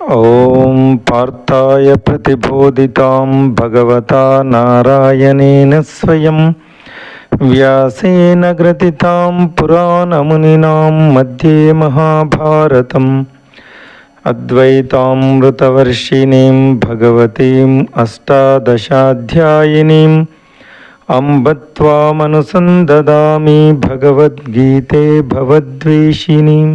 ॐ पार्थाय प्रतिबोधितां भगवता नारायणेन स्वयं व्यासेन ग्रथितां पुराणमुनिनां मध्ये महाभारतम् अद्वैतामृतवर्षिणीं भगवतीम् अष्टादशाध्यायिनीम् अम्ब त्वामनुसन्ददामि भगवद्गीते भवद्वेषिणीम्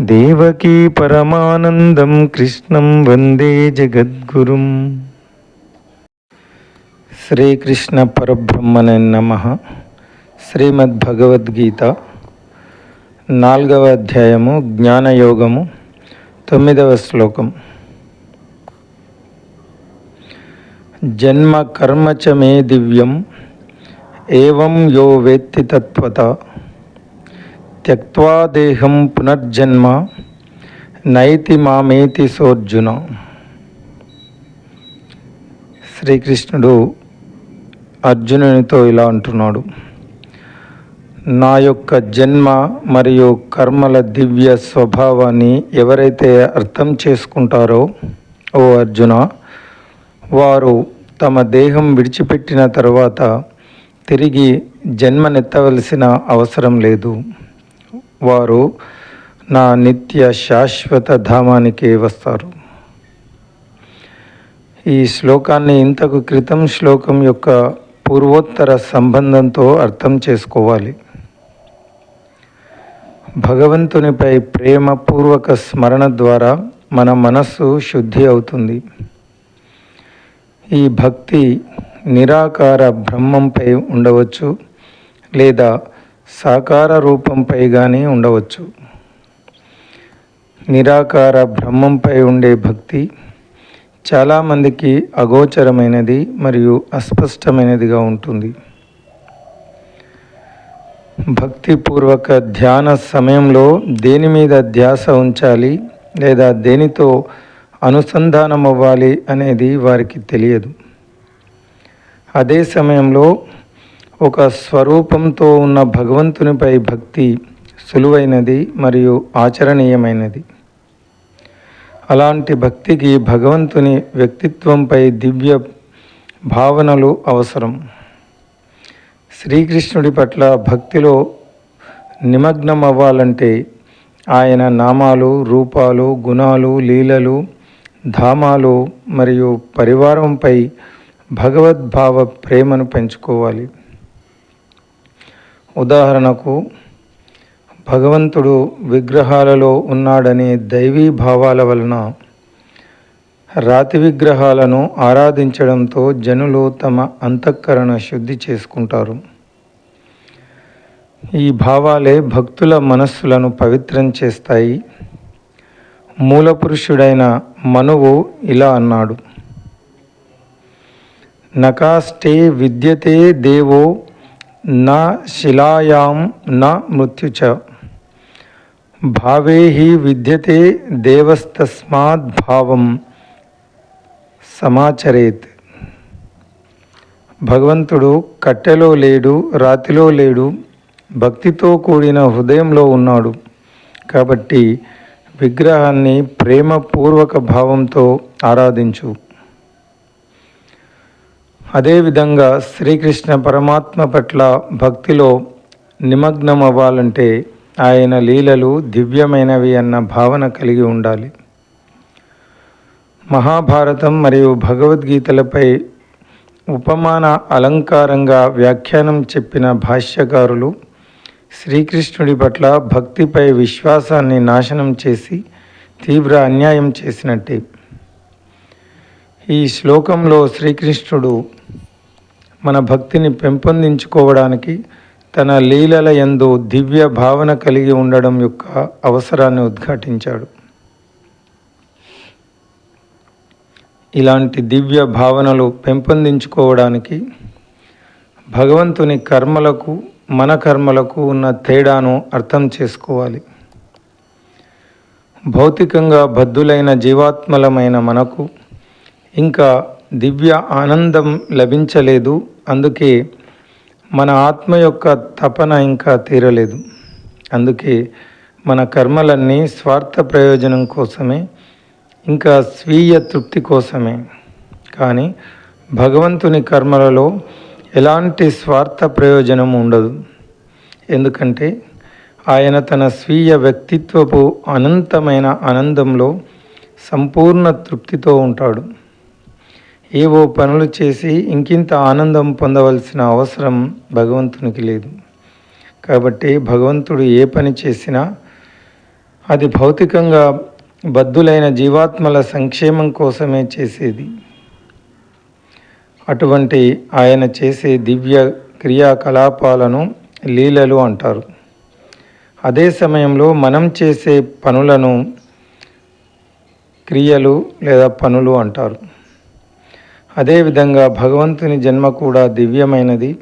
దేవకీ పరమానందం కృష్ణం వందే జగద్గురుం. శ్రీకృష్ణ పరబ్రహ్మణ నమ. శ్రీమద్భగవద్గీత నాలుగవ అధ్యాయము జ్ఞానయోగము తొమ్మిదవ శ్లోకం. జన్మ కర్మ చ మే దివ్యం ఏం యో వేత్తి తత్వత. త్యక్వా దేహం పునర్జన్మ నైతి మామేతి సోర్జున. శ్రీకృష్ణుడు అర్జునునితో ఇలా అంటున్నాడు. నా యొక్క జన్మ మరియు కర్మల దివ్య స్వభావాన్ని ఎవరైతే అర్థం చేసుకుంటారో ఓ అర్జున వారు తమ దేహం విడిచిపెట్టిన తర్వాత తిరిగి జన్మనెత్తవలసిన అవసరం లేదు. వారు నా నిత్య శాశ్వత ధామానికి వస్తారు. ఈ శ్లోకాన్ని ఇంతకు క్రితం శ్లోకం యొక్క పూర్వోత్తర సంబంధంతో అర్థం చేసుకోవాలి. భగవంతునిపై ప్రేమపూర్వక స్మరణ ద్వారా మన మనస్సు శుద్ధి అవుతుంది. ఈ భక్తి నిరాకార బ్రహ్మంపై ఉండవచ్చు లేదా సాకార రూపంపై కానీ ఉండవచ్చు. నిరాకార బ్రహ్మంపై ఉండే భక్తి చాలామందికి అగోచరమైనది మరియు అస్పష్టమైనదిగా ఉంటుంది. భక్తిపూర్వక ధ్యాన సమయంలో దేని మీద ధ్యాస ఉంచాలి లేదా దేనితో అనుసంధానం అవ్వాలి అనేది వారికి తెలియదు. అదే సమయంలో ఒక స్వరూపంతో ఉన్న భగవంతునిపై భక్తి సులువైనది మరియు ఆచరణీయమైనది. అలాంటి భక్తికి భగవంతుని వ్యక్తిత్వంపై దివ్య భావనలు అవసరం. శ్రీకృష్ణుడి పట్ల భక్తిలో నిమగ్నం అవ్వాలంటే ఆయన నామాలు రూపాలు గుణాలు లీలలు ధామాలు మరియు పరివారంపై భగవద్భావ ప్రేమను పెంచుకోవాలి. ఉదాహరణకు భగవంతుడు విగ్రహాలలో ఉన్నాడనే దైవీ భావాల వలన రాతి విగ్రహాలను ఆరాధించడంతో జనులు తమ అంతఃకరణ శుద్ధి చేసుకుంటారు. ఈ భావాలే భక్తుల మనస్సులను పవిత్రం చేస్తాయి. మూలపురుషుడైన మనువు ఇలా అన్నాడు. నకాష్టే విద్యతే దేవో నా శిలాయాం నా మృత్యుచ భావేహి విద్యతే దేవస్తస్మాద్ భావం సమాచరేత్. భగవంతుడు కట్టెలో లేడు రాతిలో లేడు భక్తితో కూడిన హృదయంలో ఉన్నాడు. కాబట్టి విగ్రహాన్ని ప్రేమపూర్వక భావంతో ఆరాధించు. అదేవిధంగా శ్రీకృష్ణ పరమాత్మ పట్ల భక్తిలో నిమగ్నం అవ్వాలంటే ఆయన లీలలు దివ్యమైనవి అన్న భావన కలిగి ఉండాలి. మహాభారతం మరియు భగవద్గీతలపై ఉపమాన అలంకారంగా వ్యాఖ్యానం చెప్పిన భాష్యకారులు శ్రీకృష్ణుడి పట్ల భక్తిపై విశ్వాసాన్ని నాశనం చేసి తీవ్ర అన్యాయం చేసినట్టే. ఈ శ్లోకంలో శ్రీకృష్ణుడు మన భక్తిని పెంపొందించుకోవడానికి తన లీలల యందు దివ్య భావన కలిగి ఉండడం యొక్క అవసరాన్ని ఉద్ఘాటించాడు. ఇలాంటి దివ్య భావనలు పెంపొందించుకోవడానికి భగవంతుని కర్మలకు మన కర్మలకు ఉన్న తేడాను అర్థం చేసుకోవాలి. భౌతికంగా బద్దులైన జీవాత్మలమైన మనకు ఇంకా దివ్య ఆనందం లభించలేదు. అందుకే మన ఆత్మ యొక్క తపన ఇంకా తీరలేదు. అందుకే మన కర్మలన్నీ స్వార్థ ప్రయోజనం కోసమే ఇంకా స్వీయ తృప్తి కోసమే. కానీ భగవంతుని కర్మలలో ఎలాంటి స్వార్థ ప్రయోజనం ఉండదు. ఎందుకంటే ఆయన తన స్వీయ వ్యక్తిత్వపు అనంతమైన ఆనందంలో సంపూర్ణ తృప్తితో ఉంటాడు. ఏవో పనులు చేసి ఇంకింత ఆనందం పొందవలసిన అవసరం భగవంతునికి లేదు. కాబట్టి భగవంతుడు ఏ పని చేసినా అది భౌతికంగా బద్ధులైన జీవాత్మల సంక్షేమం కోసమే చేసేది. అటువంటి ఆయన చేసే దివ్య క్రియాకలాపాలను లీలలు అంటారు. అదే సమయంలో మనం చేసే పనులను క్రియలు లేదా పనులు అంటారు. అదేవిధంగా భగవంతుని జన్మ కూడా దివ్యమైనది.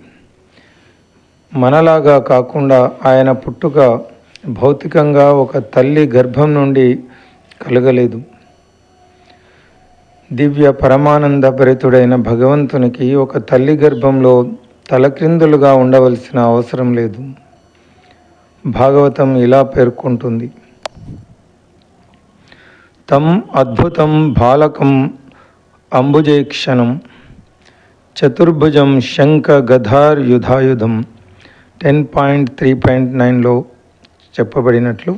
మనలాగా కాకుండా ఆయన పుట్టుక భౌతికంగా ఒక తల్లి గర్భం నుండి కలగలేదు. దివ్య పరమానంద భరితుడైన భగవంతునికి ఒక తల్లి గర్భంలో తలక్రిందులుగా ఉండవలసిన అవసరం లేదు. భాగవతం ఇలా పేర్కొంటుంది. తం అద్భుతం బాలకం అంబుజేక్షణం చతుర్భుజం శంఖ గధార్ యుధాయుధం టెన్ పాయింట్ త్రీ పాయింట్ నైన్లో చెప్పబడినట్లు.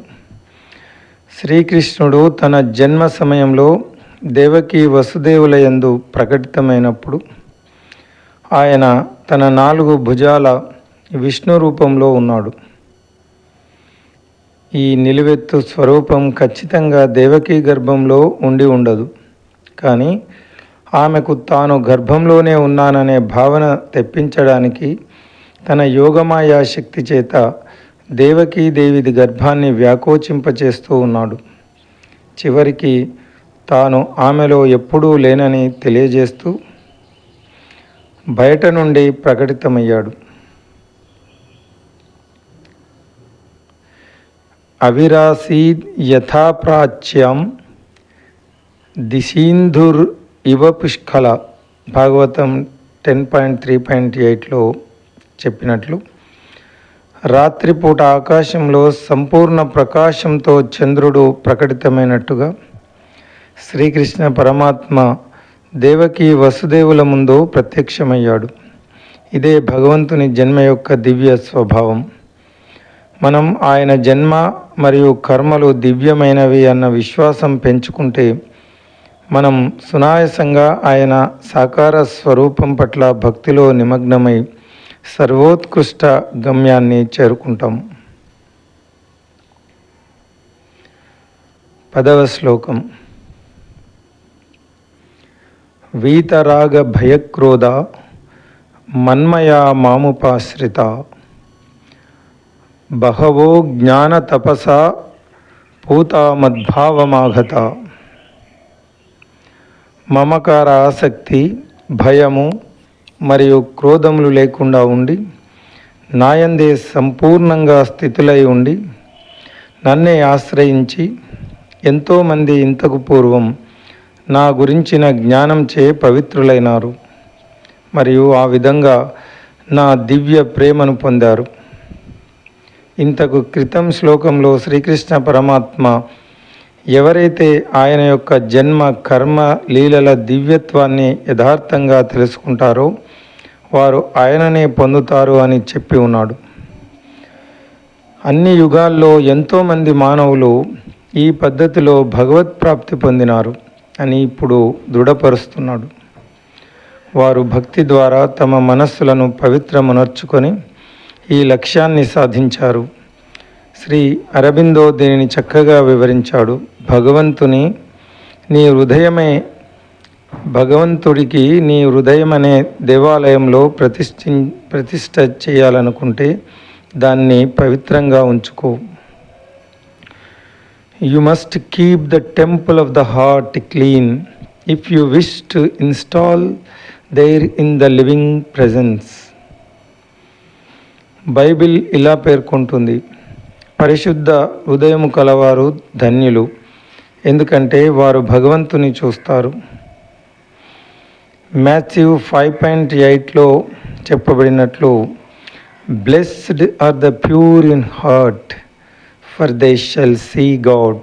శ్రీకృష్ణుడు తన జన్మ సమయంలో దేవకి వసుదేవుల యందు ప్రకటితమైనప్పుడు ఆయన తన నాలుగు భుజాల విష్ణు రూపంలో ఉన్నాడు. ఈ నిలువెత్తు స్వరూపం ఖచ్చితంగా దేవకీ గర్భంలో ఉండి ఉండదు. కానీ ఆమెకు తాను గర్భంలోనే ఉన్నాననే భావన తెప్పించడానికి తన యోగమాయా శక్తి చేత దేవకీ దేవిది గర్భాన్ని వ్యాకోచింపచేస్తూ ఉన్నాడు. చివరికి తాను ఆమెలో ఎప్పుడూ లేనని తెలియజేస్తూ బయట నుండి ప్రకటితమయ్యాడు. అవిరాసీద్ యథాప్రాచ్యం దిశీంధుర్ యువ పుష్కల Bhagavatam ten point three point ఎయిట్లో చెప్పినట్లు రాత్రిపూట ఆకాశంలో సంపూర్ణ ప్రకాశంతో చంద్రుడు ప్రకటితమైనట్టుగా శ్రీకృష్ణ పరమాత్మ దేవకి వసుదేవుల ముందు ప్రత్యక్షమయ్యాడు. ఇదే భగవంతుని జన్మ యొక్క దివ్య స్వభావం. మనం ఆయన జన్మ మరియు కర్మలు దివ్యమైనవి అన్న విశ్వాసం పెంచుకుంటే మనం సునాయసంగా ఆయన సాకార స్వరూపం పట్ల భక్తిలో నిమగ్నమై సర్వోత్కృష్ట గమ్యాన్ని చేరుకుంటాం. పదవ శ్లోకం. వీతరాగ భయక్రోధ మన్మయా మాముపాశ్రిత బహవో జ్ఞాన తపస పూత మద్భావమాగత మమకార ఆసక్తి భయము మరియు క్రోధములు లేకుండా ఉండి నాయందే సంపూర్ణంగా స్థితులై ఉండి నన్నే ఆశ్రయించి ఎంతోమంది ఇంతకు పూర్వం నా గురించిన జ్ఞానంచే పవిత్రులైనారు. మరియు ఆ విధంగా నా దివ్య ప్రేమను పొందారు. ఇంతకు క్రితం శ్లోకంలో శ్రీకృష్ణ పరమాత్మ ఎవరైతే ఆయన యొక్క జన్మ కర్మ లీలల దివ్యత్వాన్ని యథార్థంగా తెలుసుకుంటారో వారు ఆయననే పొందుతారు అని చెప్పి ఉన్నాడు. అన్ని యుగాల్లో ఎంతోమంది మానవులు ఈ పద్ధతిలో భగవత్ ప్రాప్తి పొందినారు అని ఇప్పుడు దృఢపరుస్తున్నాడు. వారు భక్తి ద్వారా తమ మనస్సులను పవిత్రమునర్చుకొని ఈ లక్ష్యాన్ని సాధించారు. శ్రీ అరబిందో దీనిని చక్కగా వివరించాడు. భగవంతుని నీ హృదయమే భగవంతుడికి నీ హృదయం అనే దేవాలయంలో ప్రతిష్ఠి ప్రతిష్ట చేయాలనుకుంటే దాన్ని పవిత్రంగా ఉంచుకో. You must keep the temple of the heart clean if you wish to install there in the living presence Bible ఇలా పేర్కొంటుంది. పరిశుద్ధ హృదయము కలవారు ధన్యులు. ఎందుకంటే వారు భగవంతుని చూస్తారు. మాథ్యూ ఫైవ్ పాయింట్ ఎయిట్లో చెప్పబడినట్లు blessed are the pure in heart for they shall see God.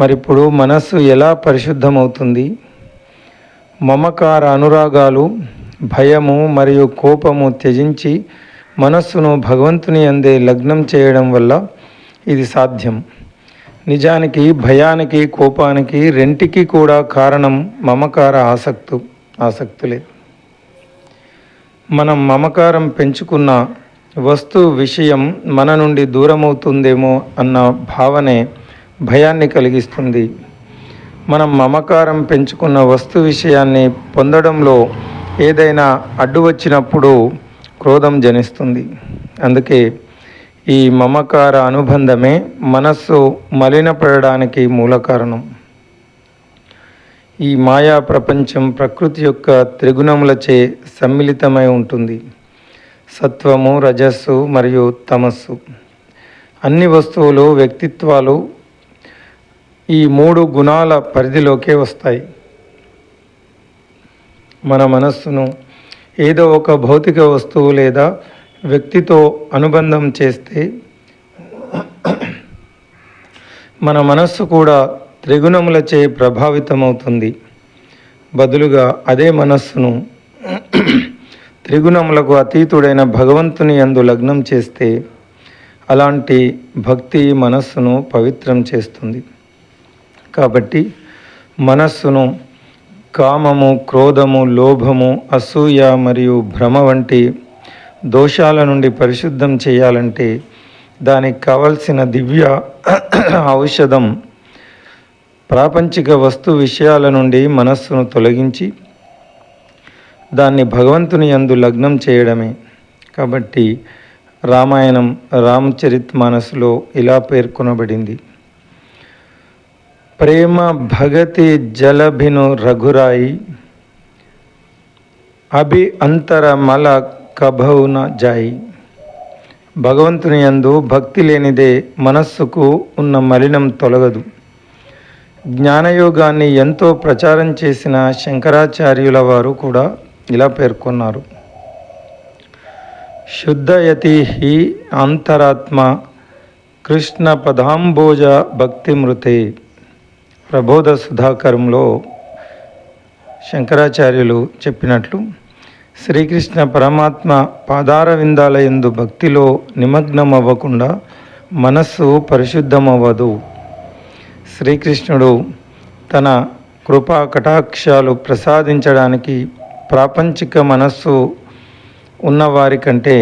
మరి ఇప్పుడు మనస్సు ఎలా పరిశుద్ధమవుతుంది? మమకార అనురాగాలు భయము మరియు కోపము త్యజించి మనస్సును భగవంతుని అందే లగ్నం చేయడం వల్ల ఇది సాధ్యం. నిజానికి భయానికి కోపానికి రెంటికి కూడా కారణం మమకార ఆసక్తు ఆసక్తులే. మనం మమకారం పెంచుకున్న వస్తు విషయం మన నుండి దూరమవుతుందేమో అన్న భావనే భయాన్ని కలిగిస్తుంది. మనం మమకారం పెంచుకున్న వస్తు విషయాన్ని పొందడంలో ఏదైనా అడ్డు వచ్చినప్పుడు క్రోధం జనిస్తుంది. అందుకే ఈ మమకార అనుబంధమే మనస్సు మలినపడడానికి మూల కారణం. ఈ మాయా ప్రపంచం ప్రకృతి యొక్క త్రిగుణములచే సమ్మిళితమై ఉంటుంది. సత్వము రజస్సు మరియు తమస్సు. అన్ని వస్తువులు వ్యక్తిత్వాలు ఈ మూడు గుణాల పరిధిలోకే వస్తాయి. మన మనస్సును ఏదో ఒక భౌతిక వస్తువు లేదా వ్యక్తితో అనుబంధం చేస్తే మన మనస్సు కూడా త్రిగుణములచే ప్రభావితమవుతుంది. బదులుగా అదే మనస్సును త్రిగుణములకు అతీతుడైన భగవంతుని అందు లగ్నం చేస్తే అలాంటి భక్తి మనస్సును పవిత్రం చేస్తుంది. కాబట్టి మనస్సును కామము క్రోధము లోభము అసూయ మరియు భ్రమ వంటి దోషాల నుండి పరిశుద్ధం చేయాలంటే దానికి కావలసిన దివ్య ఔషధం ప్రాపంచిక వస్తు విషయాల నుండి మనస్సును తొలగించి దాన్ని భగవంతుని యందు లగ్నం చేయడమే. కాబట్టి రామాయణం రామచరిత్ మానసులో ఇలా పేర్కొనబడింది. ప్రేమ భగతి జలభిను రఘురాయి అభి అంతర మల కభౌన జాయి. భగవంతుని యందు భక్తి లేనిదే మనస్సుకు ఉన్న మలినం తొలగదు. జ్ఞానయోగాన్ని ఎంతో ప్రచారం చేసిన శంకరాచార్యుల వారు కూడా ఇలా పేర్కొన్నారు. శుద్ధయతి హి అంతరాత్మ కృష్ణ పదాంబోజ భక్తి మృతే ప్రబోధ సుధాకరంలో శంకరాచార్యులు చెప్పినట్లు శ్రీకృష్ణ పరమాత్మ పాదార విందాల ఎందు భక్తిలో నిమగ్నం అవ్వకుండా మనస్సు పరిశుద్ధమవ్వదు. శ్రీకృష్ణుడు తన కృపా కటాక్షాలు ప్రసాదించడానికి ప్రాపంచిక మనస్సు ఉన్నవారి కంటే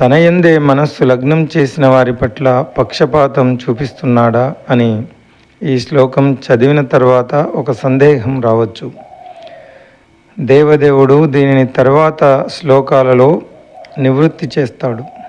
తన ఎందే మనస్సు లగ్నం చేసిన వారి పట్ల పక్షపాతం చూపిస్తున్నాడా అని ఈ శ్లోకం చదివిన తర్వాత ఒక సందేహం రావచ్చు. దేవదేవుడు దీనిని తర్వాత శ్లోకాలలో నివృత్తి చేస్తాడు.